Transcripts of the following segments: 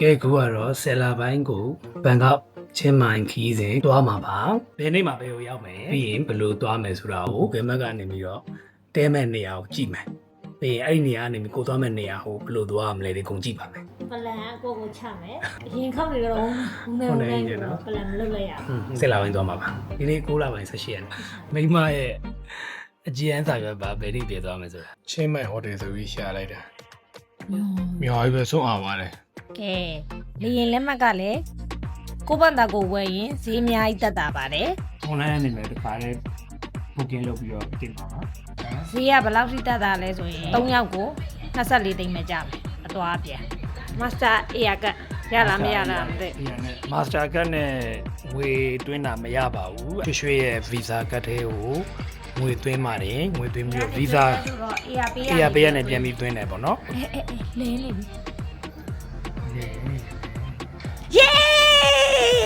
ကဲခုကတော့ဆယ်လာပိုင်းကိုဘန်ကောက်ချင်းမိုင်ခီးစဉ်တွားမှာပါဘယ်နေ့မှဘယ်ကိုရောက်မယ်ပြီးရင်ဘယ်လိုတွားမယ်ဆိုတာကိုဘယ်မက်ကနေပြီးတော့တဲမဲ့နေရာကိုကြည့်မယ်ပြီးရင်အဲ့ဒီနေရာကနေပြီးကိုသွားမဲ့နေရာကိုဘယ်လိုသွားရမလဲဒီကုန်ကြည့်ပါမယ်ပလန်အကိုကိုချမယ်အရင်ခောက်နေတော့ဘုံနေဘုံနေပလန်မလုပ်လိုက်ရဘူးဟွန်းဆယ်လာပိုင်းသွားမှာပါဒီနေ့6လပိုင်း18ရက်နေ့မိမရဲ့အကြည်အန်းစာရွက်ပါဘယ်ဒီပြေသွားမယ်ဆိုတာချင်းမိုင်ဟိုတယ်ဆိုပြီးရှာလိုက်တာမြော်ကြီးပဲဆုံးအောင်ပါတယ် ကဲလေရင်လက်မှတ်ကလည်းကိုယ့်ဘန်တာကိုဝယ်ရင်ဈေးအများကြီးတက်တာပါတယ် online အနေနဲ့တခါလေး booking လုပ်ပြီးတော့တင်ပါပါဈေးကဘယ်လောက်ထိတက်တာလဲဆိုရင်3ယောက်ကို24သိန်းပဲကြမယ်အသွားပြန်မစတာအေယာကရလားမရလားမသိဒီကနေ့ master card နဲ့ငွေသွင်းတာမရပါဘူးရွှေရွှေရဲ့ visa card ထဲကိုငွေသွင်းပါတယ်ငွေသွင်းပြီးတော့ visa အေယာပေးအေးရပေးရနဲ့ပြန်ပြီးသွင်းတယ်ပေါ့နော်အေးအေးလဲနေပြီ ယေ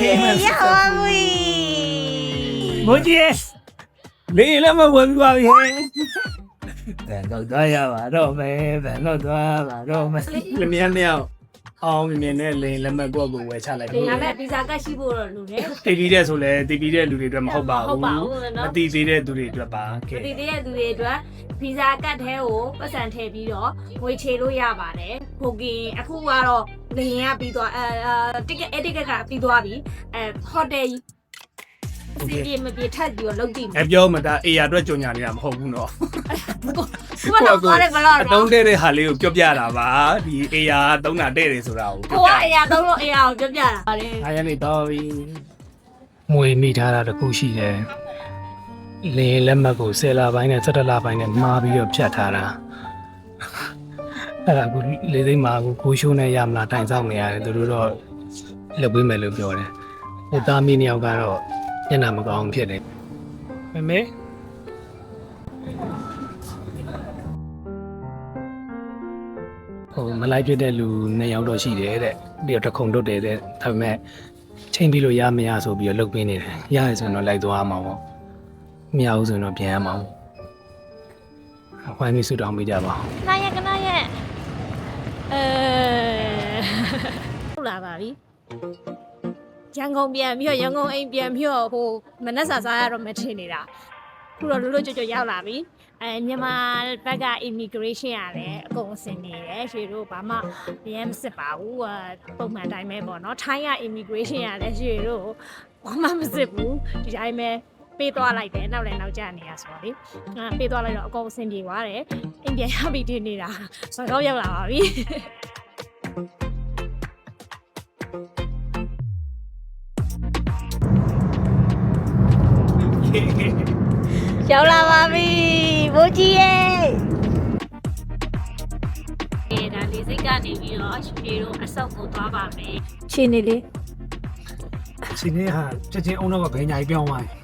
Famous ရပါဘူးမိုးကြီးလေးလည်းမဝင်ပါဘူးဟဲ့ဘယ်တော့သွားရပါတော့မယ်ဘယ်တော့သွားပါတော့မယ်လမြန်းမြောက်အောင်မြင်တဲ့လိန်လက်မတ်ကိုယ့်ကိုဝယ်ချလိုက်ပြီဒါမဲ့ဗီဇာကတ်ရှိဖို့တော့လူတယ်တည်ပြီးတဲ့ဆိုလဲတည်ပြီးတဲ့လူတွေအတွက်မဟုတ်ပါဟုတ်ဘူးပါဘူးနော် မတည်သေးတဲ့သူတွေအတွက်ပါကဲမတည်သေးတဲ့သူတွေအတွက်ဗီဇာကတ်ထဲကိုပတ်စံထည့်ပြီးတော့ငွေချေလို့ရပါတယ်ဘိုကင်အခုကတော့ လေရင်ကပြီးသွားအဲတစ်ကက်အတစ်ကက်ကပြီးသွားပြီအဲဟိုတယ်စီပြေမပြေထပ်ပြီးတော့လုပ်ကြည့်မယ်အပြောမတာအေရအတွက်ကြုံညာနေတာမဟုတ်ဘူးနော်ခုကတော့သွားတယ်ဘလော့အတုံးတဲ့တဲ့ဟာလေးကိုပြောပြတာပါဒီအေရကသုံးတာတဲ့တယ်ဆိုတာကိုဟိုကအရာသုံးလို့အရာကိုပြောပြတာလေအားရနေတော့ပြီငွေမိထားတာတခုရှိတယ်လင်းလက်မှတ်ကို10လပိုင်းနဲ့17လပိုင်းနဲ့မှားပြီးတော့ဖြတ်ထားတာ အဲ့ဒါကိုလေးသိမ်းမှာကိုကိုရှိုးနဲ့ရမလားတိုင်ဆောင်နေရတယ်သူတို့တော့လုပ်ပေးမယ်လို့ပြောတယ်ဟိုသားမီးနှစ်ယောက်ကတော့ညနာမကောင်းဖြစ်တယ်မမေဟိုမလိုက်ပြတဲ့လူနှစ်ယောက်တော့ရှိတယ်တဲ့ပြီးတော့တခုံတုတ်တယ်တဲ့ဒါပေမဲ့ချိန်ပြီးလို့ရမရဆိုပြီးတော့လုပ်ပေးနေတယ်ရရဆိုရင်တော့လိုက်သွားမှာပေါ့မရဘူးဆိုရင်တော့ပြန်ရမှာပေါ့အခွင့်အရေးဆူတောင်းပေးကြပါဦးနာယကနာယ အဲဟုတ်လာပါပြီရန်ကုန်ပြန်ပြီးတော့ရန်ကုန်အိမ်ပြန်ပြီးတော့ဟိုမနက်စာစားရတော့မထင်နေတာခုတော့လွတ်လွတ်ကျွတ်ကျွတ်ရောက်လာပြီအဲမြန်မာဘက်က immigration ရတယ်အကုန်အစင်နေတယ်ရွှေတို့ဘာမှမရမ်းမစစ်ပါဘူးအာပုံမှန်အတိုင်းပဲပေါ့နော်ထိုင်းက immigration ရတယ်ရွှေတို့ဘာမှမစစ်ဘူးဒီတိုင်းပဲ ပေးသွားလိုက်တယ်နောက်လည်းနောက်ကျနေရဆိုတော့လေအဲပေးသွားလိုက်တော့အကုန်အဆင်ပြေသွားတယ်အိမ်ပြန်ရပြီတင်နေတာဆိုတော့ရောက်လာပါပြီရောက်လာပါပြီဘိုးကြီးရဲ့အဲဒါလေးစိတ်ကနေပြီးတော့ရွှေတို့အဆောက်ကိုသွားပါမယ်ချင်းနေလေးရှင်နေဟာချက်ချင်းအုံတော့ကဘယ်ညာကြီးပြောင်းသွားတယ်อืม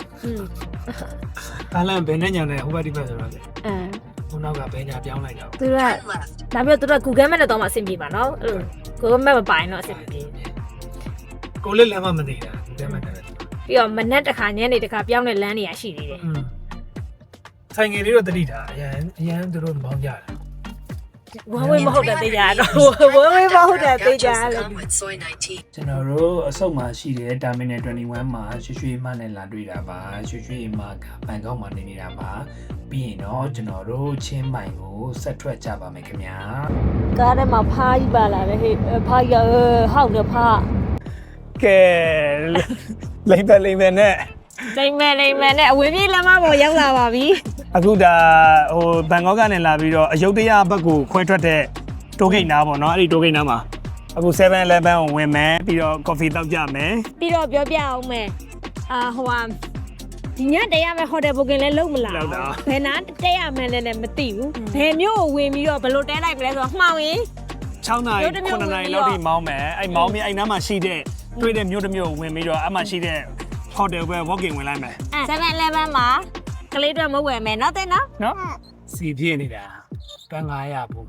ကားလန်ဘယ်နဲ့ညာနဲ့ဟိုဘက်ဒီဘက်ဆိုတော့လေအဲဟိုနောက်ကဘယ်ညာပြောင်းလိုက်တော့သူကဒါပြီးတော့သူက Google Map နဲ့တော့မှအဆင်ပြေပါနော်အဲ့လို Google Map မပိုင်တော့အဆင်ပြေကိုလေးလမ်းမမနေတာဒီထဲမှာတယ်ပြီးတော့မနက်တစ်ခါညနေတစ်ခါပြောင်းတဲ့လမ်းတွေရရှိသေးတယ်อืมဆိုင်ငယ်လေးတော့တတိတာအရန်အရန်သူတို့မောင်းကြတယ် ဝမ်းဝေးမဟုတ်တဲ့တေးကြတော့ဝမ်းဝေးမဟုတ်တဲ့တေးကြလို့ with Soy 19. ကျွန်တော်တို့အဆုတ်မှာရှိတဲ့ Terminal 21မှာရွှေရွှေမနဲ့လာတွေ့တာပါရွှေရွှေမကဘန်ကောက်မှာနေနေတာပါပြီးရင်တော့ကျွန်တော်တို့ချင်းမိုင်ကိုဆက်ထွက်ကြပါမယ်ခင်ဗျာကားထဲမှာဖားကြီးပါလာတယ်ဟေ့ဖားကြီးဟောက်တယ်ဖားကဲလိမ့်ပဲလိမ့်ပဲနဲ့ လိမ့်မယ်လိမ့်မယ်နဲ့အဝေးပြေးလမ်းမပေါ်ရောက်လာပါပြီအခုဒါဟိုဘန်ကောက်ကနေလာပြီးတော့အယုဒ္ဓယဘက်ကိုခွဲထွက်တဲ့တိုးဂိတ်နားပေါ့နော်အဲ့ဒီတိုးဂိတ်နားမှာအခု7-11ကိုဝင်မယ်ပြီးတော့ coffee တောက်ကြမယ်ပြီးတော့ပြောပြအောင်မယ်အာဟိုဟာဒီညတက်ရမယ်ဟိုတယ်ဘုကင်လည်းလုံးမလားလောက်တာဘယ်နာတက်ရမယ်လဲလည်းမသိဘူးဘယ်မျိုးကိုဝင်ပြီးတော့ဘယ်လိုတဲလိုက်မလဲဆိုတော့မှောင်ရင်6နာရီမြို့တစ်မြို့9နာရီဝင်ပြီးလောက်တော့ထိမောင်းမယ်အဲ့မောင်းပြီးအဲ့နားမှာရှိတဲ့တွေ့တဲ့မြို့တစ်မြို့ကိုဝင်ပြီးတော့အဲ့မှာရှိတဲ့ hotel ပဲ walking ဝင်လိုက်မယ်7-11မှာကလေးတွေမဝယ်မယ်နော်တဲ့နော်နော်စီပြည့်နေတာတန်း900ဘူး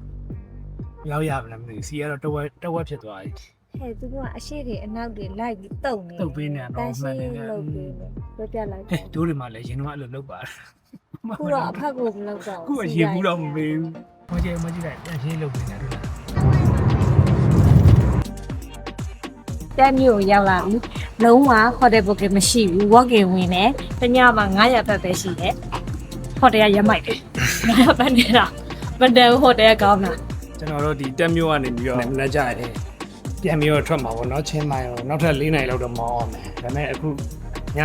ရောက်ရမလားမသိဘူးစီကတော့တဝက်တဝက်ဖြစ်သွားပြီဟဲ့သူကအရှိတွေအနောက်တွေလိုက်ပြီးတုံနေတုတ်ပေးနေတတော့န်းရှမှန်င်းတယ်လုပ်ပြီးနေပြောပြလိုက်ဟဲ့တို့တွေမှလည်းရင်တော့အဲ့လိုလုပ်ပါခုတော့အဖက်ကိုမလုပ်တော့ခုကရေဘူးတော့မမေးဘူးမကြည့်မကြည့်လိုက်ပြန်ရှင်းလုပ်နေတာတို့လား တက်မြို့ကိုရောက်လာပြီလုံးဝ hotel booking မရှိဘူး walk in ဝင်တယ်တညမှာ900သက်ပဲရှိတယ် hotel ကရမိုက်တယ်ဘာပဲနေတာမတန်ဘူး hotel ကကောင်းတာကျွန်တော်တို့ဒီတက်မျိုးကနေပြီးတော့လက်ကြရတယ်ပြန်ပြီးတော့ထွက်မှာပေါ့နော်ချင်းမိုင်တော့နောက်ထပ်၄နိုင်လောက်တော့မောင်းအောင်မယ်ဒါပေမဲ့အခုည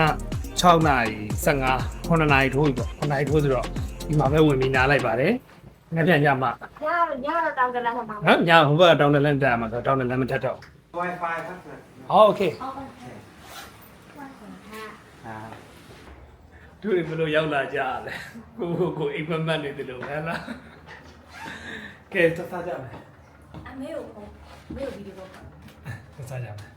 6နာရီ15 9နာရီထိုးပြီပေါ့9နာရီထိုးဆိုတော့ဒီမှာပဲဝင်ပြီးနားလိုက်ပါတယ်ငါပြန်ကြမှာညညတော့တောင်းကြလာမှာနော်ညဟိုဘက်ကတောင်းတလန်းတက်မှာဆိုတောင်းတလန်းမတက်တော့ Wi-Fi ครับ ဟောโอเคသူတွေဘယ်လိုရောက်လာကြလဲကိုကိုကိုအိမ်မက်မက်နေတယ်လို့ဟဲ့လားကဲသက်သာကြမယ် အမေကိုမေကိုဗီဒီယို သက်သာကြမယ်